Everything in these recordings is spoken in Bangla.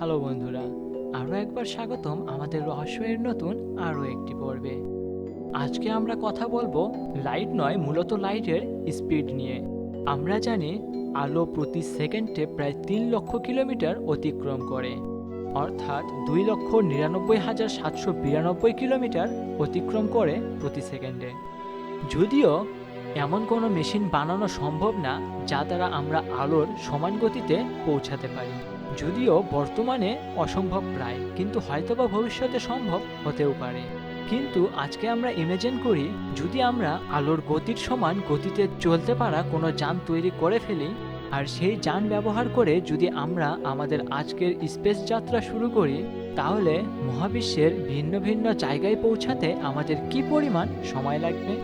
হ্যালো বন্ধুরা আরও একবার স্বাগতম আমাদের রহস্যের নতুন আরও একটি পর্বে। আজকে আমরা কথা বলব লাইট নয়, মূলত লাইটের স্পিড নিয়ে। আমরা জানি আলো প্রতি সেকেন্ডে প্রায় তিন লক্ষ কিলোমিটার অতিক্রম করে। অর্থাৎ দুই লক্ষ নিরানব্বই হাজার সাতশো বিরানব্বই কিলোমিটার অতিক্রম করে প্রতি সেকেন্ডে। যদিও এমন কোনো মেশিন বানানো সম্ভব না, যা দ্বারা আমরা আলোর সমান গতিতে পৌঁছাতে পারি। যদিও বর্তমানে অসম্ভব প্রায়, কিন্তু হয়তোবা ভবিষ্যতে সম্ভব হতেও পারে। কিন্তু আজকে আমরা ইমেজিন করি, যদি আমরা আলোর গতির সমান গতিতে চলতে পারা কোনো যান তৈরি করে ফেলি, আর সেই যান ব্যবহার করে যদি আমরা আমাদের আজকের স্পেস যাত্রা শুরু করি, তাহলে মহাবিশ্বের ভিন্ন ভিন্ন জায়গায় পৌঁছাতে আমাদের কি পরিমাণ সময় লাগবে?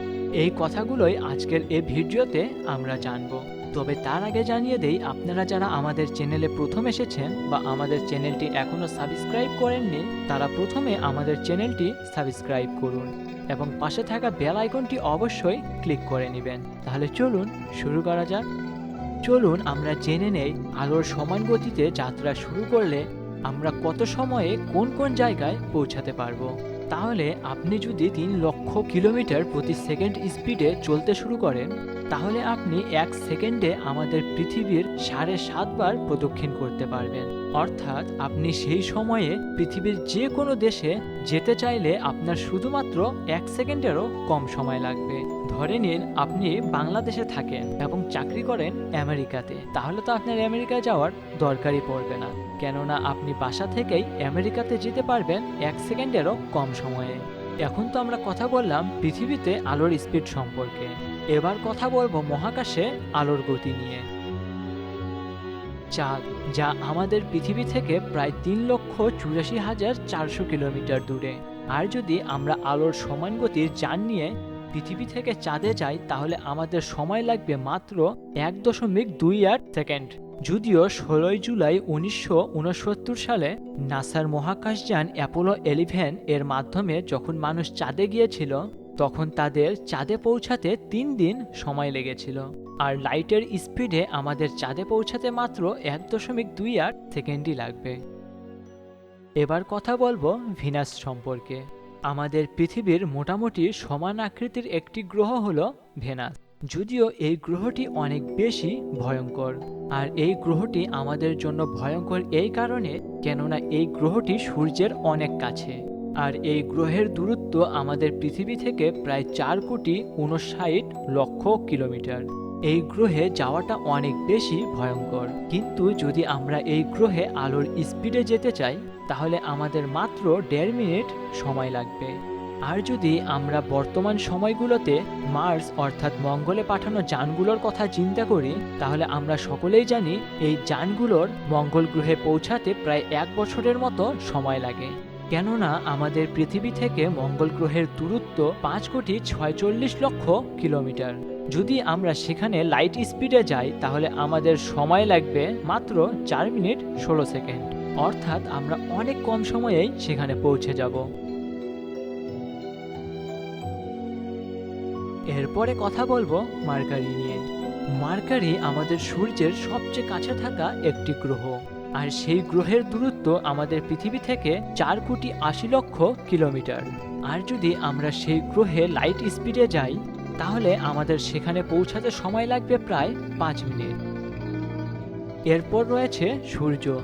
এই কথাগুলোই আজকের এই ভিডিওতে আমরা জানব। তবে তার আগে জানিয়ে দেই, আপনারা যারা আমাদের চ্যানেলে প্রথম এসেছেন বা আমাদের চ্যানেলটি এখনও সাবস্ক্রাইব করেননি, তারা প্রথমে আমাদের চ্যানেলটি সাবস্ক্রাইব করুন এবং পাশে থাকা বেল আইকনটি অবশ্যই ক্লিক করে নেবেন। তাহলে চলুন শুরু করা যাক। চলুন আমরা জেনে নেই, আলোর সমান গতিতে যাত্রা শুরু করলে আমরা কত সময়ে কোন কোন জায়গায় পৌঁছাতে পারব। তাহলে আপনি যদি তিন লক্ষ কিলোমিটার প্রতি সেকেন্ড স্পিডে চলতে শুরু করেন, তাহলে আপনি এক সেকেন্ডে আমাদের পৃথিবীর সাড়ে সাতবার প্রদক্ষিণ করতে পারবেন। অর্থাৎ আপনি সেই সময়ে পৃথিবীর যে কোনো দেশে যেতে চাইলে আপনার শুধুমাত্র এক সেকেন্ডেরও কম সময় লাগবে। ধরে নিন আপনি বাংলাদেশে থাকেন এবং চাকরি করেন আমেরিকাতে, তাহলে তো আপনার আমেরিকায় যাওয়ার দরকারই পড়বে না। কেননা আপনি বাসা থেকেই আমেরিকাতে যেতে পারবেন এক সেকেন্ডেরও কম সময়ে। এখন তো আমরা কথা বললাম পৃথিবীতে আলোর স্পিড সম্পর্কে। এবার কথা বলব মহাকাশে আলোর গতি নিয়ে। চাঁদ, যা আমাদের পৃথিবী থেকে প্রায় তিন লক্ষ চুরাশি হাজার চারশো কিলোমিটার দূরে। আর যদি আমরা আলোর সমান গতির যান নিয়ে পৃথিবী থেকে চাঁদে যাই, তাহলে আমাদের সময় লাগবে মাত্র এক দশমিক দুই আট সেকেন্ড। যদিও ষোলোই জুলাই উনিশশো উনসত্তর সালে নাসার মহাকাশযান অ্যাপোলো এলিভেন এর মাধ্যমে যখন মানুষ চাঁদে গিয়েছিল, তখন তাদের চাঁদে পৌঁছাতে তিন দিন সময় লেগেছিল। আর লাইটের স্পিডে আমাদের চাঁদে পৌঁছাতে মাত্র এক দশমিক দুই আট সেকেন্ডই লাগবে। এবার কথা বলব ভিনাস সম্পর্কে। আমাদের পৃথিবীর মোটামুটি সমান আকৃতির একটি গ্রহ হল ভেনাস। যদিও এই গ্রহটি অনেক বেশি ভয়ঙ্কর। আর এই গ্রহটি আমাদের জন্য ভয়ঙ্কর এই কারণে কেননা এই গ্রহটি সূর্যের অনেক কাছে। আর এই গ্রহের দূরত্ব আমাদের পৃথিবী থেকে প্রায় চার কোটি উনষাট লক্ষ কিলোমিটার। এই গ্রহে যাওয়াটা অনেক বেশি ভয়ঙ্কর। কিন্তু যদি আমরা এই গ্রহে আলোর স্পিডে যেতে চাই, তাহলে আমাদের মাত্র দেড় মিনিট সময় লাগবে। আর যদি আমরা বর্তমান সময়গুলোতে মার্স অর্থাৎ মঙ্গলে পাঠানো যানগুলোর কথা চিন্তা করি, তাহলে আমরা সকলেই জানি এই যানগুলোর মঙ্গল গ্রহে পৌঁছাতে প্রায় এক বছরের মতো সময় লাগে। কেননা আমাদের পৃথিবী থেকে মঙ্গল গ্রহের দূরত্ব পাঁচ কোটি ছয়চল্লিশ লক্ষ কিলোমিটার। যদি আমরা সেখানে লাইট স্পিডে যাই, তাহলে আমাদের সময় লাগবে মাত্র চার মিনিট ষোলো সেকেন্ড। অর্থাৎ আমরা অনেক কম সময়েই সেখানে পৌঁছে যাব। এরপরে কথা বলব মার্কারি নিয়ে। মার্কারি আমাদের সূর্যের সবচেয়ে কাছে থাকা একটি গ্রহ। আর সেই গ্রহের দূরত্ব আমাদের পৃথিবী থেকে চার কোটি আশি লক্ষ কিলোমিটার। আর যদি আমরা সেই গ্রহে লাইট স্পিডে যাই তাহলে আমাদের সেখানে পৌঁছাতে সময় লাগবে প্রায় পাঁচ মিনিট। এরপর রয়েছে সূর্য।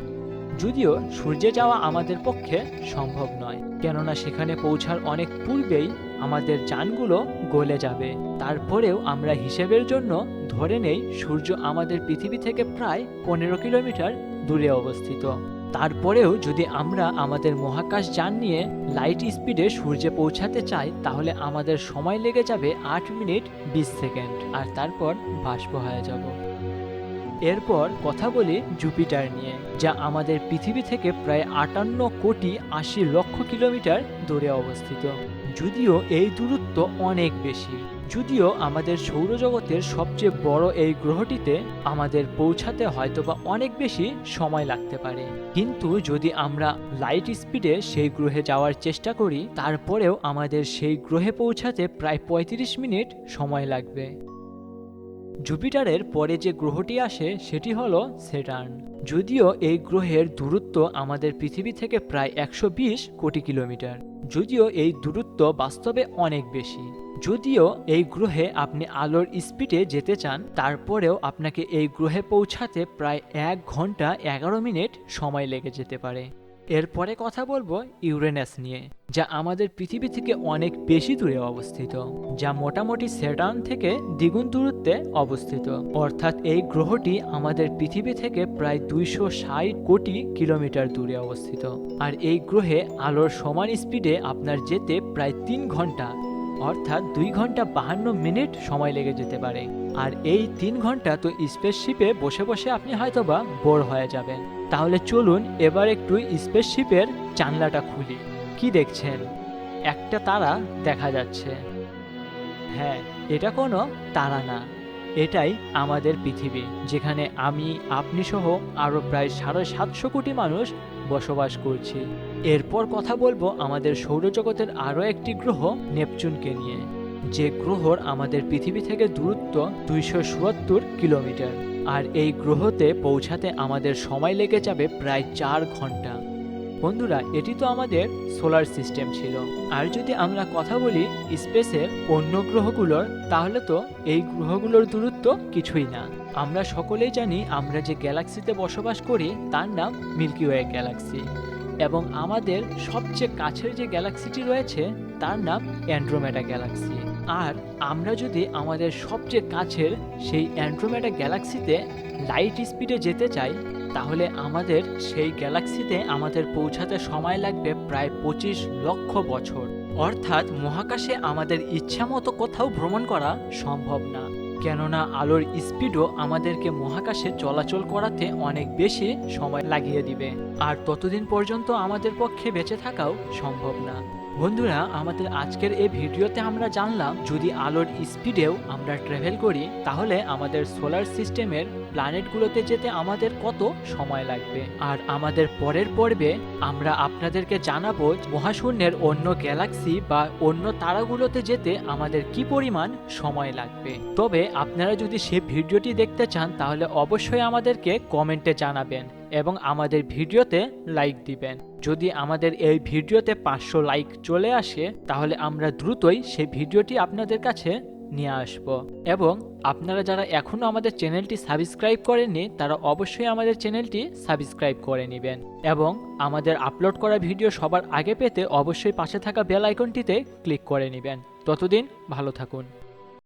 যদিও সূর্যে যাওয়া আমাদের পক্ষে সম্ভব নয়, কেননা সেখানে পৌঁছার অনেক পূর্বেই আমাদের যানগুলো গলে যাবে। তারপরেও আমরা হিসেবের জন্য ধরে নেই সূর্য আমাদের পৃথিবী থেকে প্রায় পনেরো কিলোমিটার দূরে অবস্থিত। তারপরেও যদি আমরা আমাদের মহাকাশ যান নিয়ে লাইট স্পিডে সূর্যে পৌঁছাতে চাই, তাহলে আমাদের সময় লেগে যাবে আট মিনিট বিশ সেকেন্ড। আর তারপর বাষ্প হয়ে যাব। এরপর কথা বলি জুপিটার নিয়ে, যা আমাদের পৃথিবী থেকে প্রায় আটান্ন কোটি আশি লক্ষ কিলোমিটার দূরে অবস্থিত। যদিও এই দূরত্ব অনেক বেশি। যদিও আমাদের সৌরজগতের সবচেয়ে বড় এই গ্রহটিতে আমাদের পৌঁছাতে হয়তোবা অনেক বেশি সময় লাগতে পারে। কিন্তু যদি আমরা লাইট স্পিডে সেই গ্রহে যাওয়ার চেষ্টা করি, তারপরেও আমাদের সেই গ্রহে পৌঁছাতে প্রায় পঁয়ত্রিশ মিনিট সময় লাগবে। জুপিটারের পরে যে গ্রহটি আসে, সেটি হলো সেটার্ন যদিও এই গ্রহের দূরত্ব আমাদের পৃথিবী থেকে প্রায় একশো বিশ কোটি কিলোমিটার। যদিও এই দূরত্ব বাস্তবে অনেক বেশি। যদিও এই গ্রহে আপনি আলোর স্পিডে যেতে চান, তারপরেও আপনাকে এই গ্রহে পৌঁছাতে প্রায় এক ঘণ্টা এগারো মিনিট সময় লেগে যেতে পারে। এরপরে কথা বলব ইউরেনাস নিয়ে, যা আমাদের পৃথিবী থেকে অনেক বেশি দূরে অবস্থিত, যা মোটামুটি সেটার্ন থেকে দ্বিগুণ দূরত্বে অবস্থিত। অর্থাৎ এই গ্রহটি আমাদের পৃথিবী থেকে প্রায় দুইশো ষাট কোটি কিলোমিটার দূরে অবস্থিত। আর এই গ্রহে আলোর সমান স্পিডে আপনার যেতে প্রায় তিন ঘণ্টা অর্থাৎ দুই ঘণ্টা বাহান্ন মিনিট সময় লেগে যেতে পারে। আর এই তিন ঘণ্টা তো স্পেসশিপে বসে বসে আপনি হয়তোবা বোর হয়ে যাবেন। তাহলে চলুন এবার একটু স্পেসশিপের জানলাটা খুলি। কি দেখছেন? একটা তারা দেখা যাচ্ছে। হ্যাঁ এটা কোনো তারা না। এটাই আমাদের পৃথিবী, যেখানে আমি, আপনি সহ আরও প্রায় সাড়ে সাতশো কোটি মানুষ বসবাস করছি। এরপর কথা বলব আমাদের সৌরজগতের আরও একটি গ্রহ, নেপচুনকে নিয়ে। যে গ্রহর আমাদের পৃথিবী থেকে দূরত্ব দুইশো চুয়াত্তর কিলোমিটার। আর এই গ্রহতে পৌঁছাতে আমাদের সময় লেগে যাবে প্রায় চার ঘণ্টা। বন্ধুরা, এটি তো আমাদের সোলার সিস্টেম ছিল। আর যদি আমরা কথা বলি স্পেসের অন্য গ্রহগুলোর, তাহলে তো এই গ্রহগুলোর দূরত্ব কিছুই না। আমরা সকলেই জানি আমরা যে গ্যালাক্সিতে বসবাস করি, তার নাম মিল্কি ওয়ে গ্যালাক্সি এবং আমাদের সবচেয়ে কাছের যে গ্যালাক্সিটি রয়েছে, তার নাম অ্যান্ড্রোমেডা গ্যালাক্সি আর আমরা যদি আমাদের সবচেয়ে কাছের সেই অ্যান্ড্রোমেডা গ্যালাক্সিতে লাইট স্পিডে যেতে চাই, তাহলে আমাদের সেই গ্যালাক্সিতে আমাদের পৌঁছাতে সময় লাগবে প্রায় পঁচিশ লক্ষ বছর। অর্থাৎ মহাকাশে আমাদের ইচ্ছা মতো কোথাও ভ্রমণ করা সম্ভব না। কেননা আলোর স্পিডও আমাদেরকে মহাকাশে চলাচল করাতে অনেক বেশি সময় লাগিয়ে দিবে। আর ততদিন পর্যন্ত আমাদের পক্ষে বেঁচে থাকাও সম্ভব না। বন্ধুরা, আমাদের আজকের এই ভিডিওতে আমরা জানলাম, যদি আলোর স্পিডেও আমরা ট্রাভেল করি, তাহলে আমাদের সোলার সিস্টেমের প্ল্যানেটগুলোতে যেতে আমাদের কত সময় লাগবে? আর আমাদের পরের পর্বে আমরা আপনাদেরকে জানাব, মহাশূন্যের অন্য গ্যালাক্সি বা অন্য তারাগুলোতে যেতে আমাদের কি পরিমাণ সময় লাগবে? তবে আপনারা যদি সে ভিডিওটি দেখতে চান, তাহলে অবশ্যই আমাদেরকে কমেন্টে জানাবেন। এবং আমাদের ভিডিওতে লাইক দিবেন। যদি আমাদের এই ভিডিওতে পাঁচশো লাইক চলে আসে, তাহলে আমরা দ্রুতই সেই ভিডিওটি আপনাদের কাছে নিয়ে আসব। এবং আপনারা যারা এখনও আমাদের চ্যানেলটি সাবস্ক্রাইব করেননি, তারা অবশ্যই আমাদের চ্যানেলটি সাবস্ক্রাইব করে নেবেন। এবং আমাদের আপলোড করা ভিডিও সবার আগে পেতে অবশ্যই পাশে থাকা বেল আইকনটিতে ক্লিক করে নেবেন। ততদিন ভালো থাকুন।